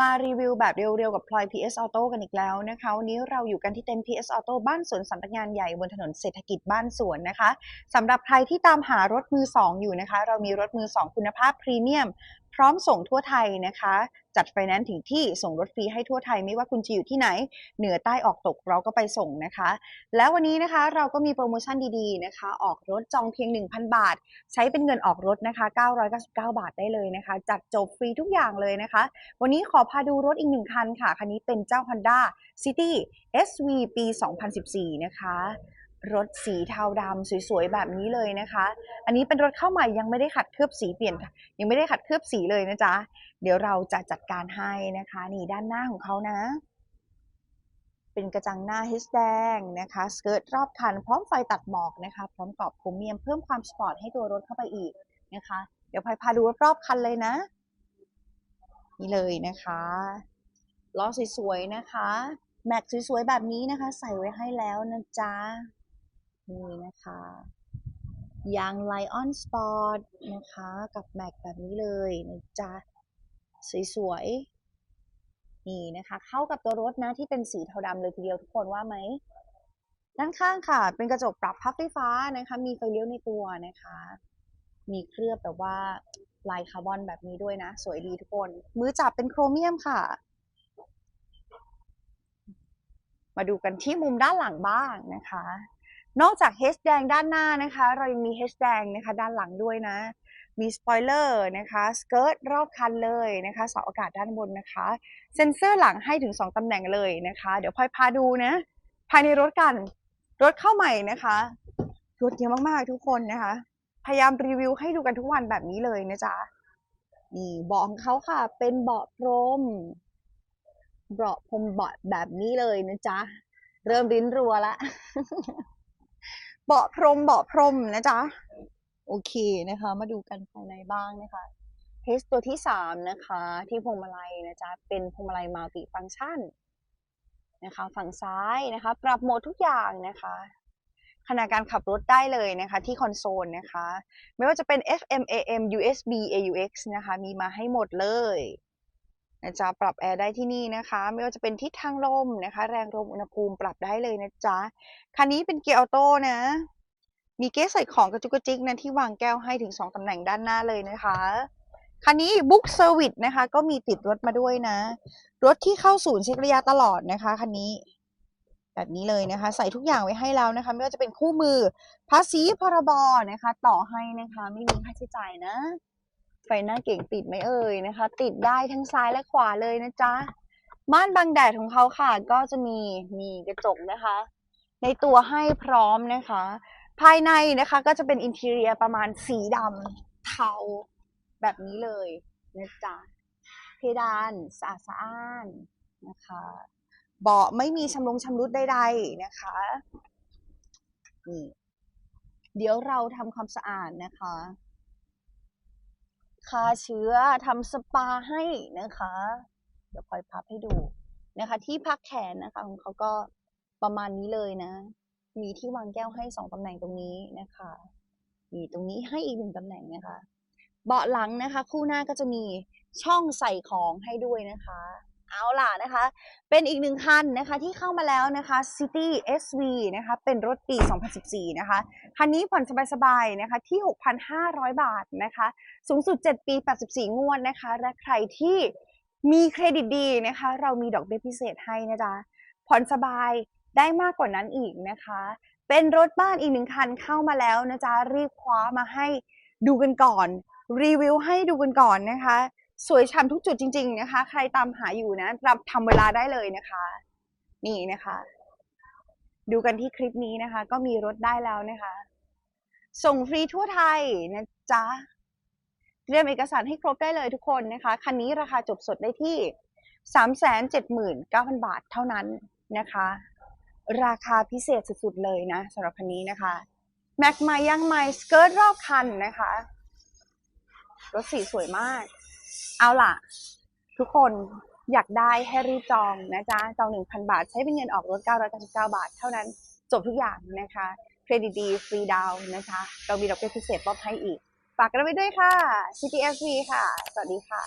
มารีวิวแบบเร็วๆ กับพลอย PS Auto กันอีกแล้วนะคะ วันนี้เราอยู่กันที่เต็นท์ PS Auto บ้านสวนสำนักงานใหญ่บนถนนเศรษฐกิจบ้านสวนนะคะสำหรับใครที่ตามหารถมือ 2 อยู่นะคะ เรามีรถมือ 2 คุณภาพพรีเมียม พร้อมส่งทั่วไทยนะคะ จัดไฟแนนซ์ถึงที่ส่งรถฟรีให้ทั่วไทยไม่ว่าคุณจะอยู่ที่ไหน เหนือใต้ออกตกเราก็ไปส่งนะคะ แล้ววันนี้นะคะเราก็มีโปรโมชั่นดีๆนะคะ ออกรถจองเพียง 1,000 บาท ใช้เป็นเงินออกรถนะคะ 999 บาทได้เลยนะคะ จัดจบฟรีทุกอย่างเลยนะคะ วันนี้ขอพาดูรถอีกหนึ่งคันค่ะคันนี้เป็นเจ้า Honda City SV ปี 2014 นะคะ รถสีเทาดำสวยๆแบบนี้เลยนะคะ อันนี้เป็นรถเข้าใหม่ยังไม่ได้ขัดเคลือบสีเปลี่ยนยังไม่ได้ขัดเคลือบสีเลยนะจ๊ะ เดี๋ยวเราจะจัดการให้นะคะ นี่ด้านหน้าของเขานะ เป็นกระจังหน้า H แดงนะคะสเกิร์ตรอบคัน พร้อมไฟตัดหมอกนะคะ พร้อมกรอบโครเมียมเพิ่มความสปอร์ตให้ตัวรถเข้าไปอีกนะคะ เดี๋ยวพายพาดูรอบคันเลยนะ นี่เลยนะคะล้อสวยๆนะคะ แม็กสวยๆแบบนี้นะคะ ใส่ไว้ให้แล้วนะจ๊ะ นี่นะคะยางไลออนสปอร์ตนะคะ กับแม็กแบบนี้เลยนะจ๊ะสวยๆนี่นะคะ เข้ากับตัวรถนะที่เป็นสีเทาดำเลยทีเดียวทุกคนว่าไหมด้านข้างค่ะ เป็นกระจกปรับพับไฟฟ้านะคะ มีไฟเลี้ยวในตัวนะคะ มีเคลือบแบบว่าลายคาร์บอนแบบนี้ด้วยนะ สวยดีทุกคน มือจับเป็นโครเมียมค่ะ มาดูกันที่มุมด้านหลังบ้างนะคะ นอกจาก H แดงด้านหน้านะคะ เรายังมี H แดงนะคะด้านหลังด้วยนะ มีสปอยเลอร์นะคะสเกิร์ตรอบคันเลยนะคะเสาอากาศด้านบนนะคะ เซ็นเซอร์หลังให้ถึง 2ตำแหน่งเลยนะคะ เดี๋ยวพลอยพาดูนะ ภายในรถกัน รถเข้าใหม่นะคะรถเยอะมากๆทุกคนนะคะ พยายามรีวิวให้ดูกันทุกวันแบบนี้เลยนะจ๊ะนี่เบาะของเขาค่ะ เป็นเบาะพรมเบาะพรมเบาะแบบนี้เลยนะจ๊ะ เริ่มริ้นรัวละ เบาะพรมเบาะพรมนะจ๊ะ โอเคนะคะ มาดูกันภายในบ้างนะคะเทสตัวที่สามนะคะ ที่พวงมาลัยนะจ๊ะ เป็นพวงมาลัยมัลติฟังก์ชันนะคะ ฝั่งซ้ายนะคะ ปรับโหมดทุกอย่างนะคะขณะการขับรถได้เลยนะคะที่คอนโซลนะคะ ไม่ว่าจะเป็น FM AM USB AUX นะคะ มีมาให้หมดเลย จ๊ะปรับแอร์ได้ที่นี่นะคะ ไม่ว่าจะเป็นทิศทางลมนะคะ แรงลมอุณหภูมิปรับได้เลยนะจ๊ะคันนี้เป็นเกียร์ออโต้นะ มีเก๊ใส่ของกระจุกกระจิกนะที่วางแก้วให้ถึง 2ตำแหน่งด้านหน้าเลยนะคะคันนี้บุ๊กเซอร์วิสนะคะ ก็มีติดรถมาด้วยนะ รถที่เข้าศูนย์เช็คระยะตลอดนะคะคันนี้แบบนี้เลยนะคะ ใส่ทุกอย่างไว้ให้แล้วนะคะ ไม่ว่าจะเป็นคู่มือภาษีพรบนะคะ ต่อให้นะคะ ไม่มีค่าใช้จ่ายนะ ไฟหน้าเก่งติดไหมเอ่ยนะคะ ติดได้ทั้งซ้ายและขวาเลยนะจ๊ะม่านบังแดดของเขาค่ะ ก็จะมีมีกระจกนะคะ ในตัวให้พร้อมนะคะ ภายในนะคะก็จะเป็นอินทีเรียประมาณสีดำเทาแบบนี้เลยนะจ๊ะเพดานสะอาดสะอ้านนะคะเบาะไม่มีชำรุงชำรุดใดๆนะคะนี่เดี๋ยวเราทำความสะอาดนะคะ ฆ่าเชื้อทำสปาให้นะคะ เดี๋ยวคอยพับให้ดูนะคะ ที่พักแขนนะคะของเขาก็ประมาณนี้เลยนะ มีที่วางแก้วให้สองตำแหน่งตรงนี้นะคะมีตรงนี้ให้อีกหนึ่งตำแหน่งนะคะ เบาะหลังนะคะ คู่หน้าก็จะมีช่องใส่ของให้ด้วยนะคะ เอาล่ะนะคะ เป็นอีกหนึ่งคันนะคะที่เข้ามาแล้วนะคะ City SV นะคะ เป็นรถปี 2014 นะคะ คันนี้ผ่อนสบายๆ นะคะที่ 6,500 บาทนะคะ สูงสุด 7 ปี 84 งวดนะคะ และใครที่มีเครดิตดีนะคะ เรามีดอกเบี้ยพิเศษให้นะจ๊ะ ผ่อนสบายได้มากกว่านั้นอีกนะคะ เป็นรถบ้านอีกหนึ่งคันเข้ามาแล้วนะจ๊ะ รีบคว้ามาให้ดูกันก่อน รีวิวให้ดูกันก่อนนะคะ สวยช่ำทุกจุดจริง ๆ นะคะ ใครตามหาอยู่นะรับทำเวลาได้เลยนะคะ นี่นะคะ ดูกันที่คลิปนี้นะคะ ก็มีรถได้แล้วนะคะ ส่งฟรีทั่วไทยนะจ๊ะเตรียมเอกสารให้ครบได้เลยทุกคนนะคะ คันนี้ราคาจบสดได้ที่ 379,000 บาทเท่านั้นนะคะ ราคาพิเศษสุดๆเลยนะสำหรับคันนี้นะคะ แม็กไมยังไมสเกิร์ตรอบคันนะคะ รถสีสวยมาก เอาล่ะ ทุกคนอยากได้ให้รีบจองนะจ๊ะจอง 1,000 บาท ใช้เป็นเงินออกรถ999 บาท เท่านั้นจบทุกอย่างนะคะเครดิตดีฟรีดาวน์นะคะ เรามีดอกเบี้ยพิเศษมอบให้อีก ฝากกันไว้ด้วยค่ะ CTFV ค่ะ สวัสดีค่ะ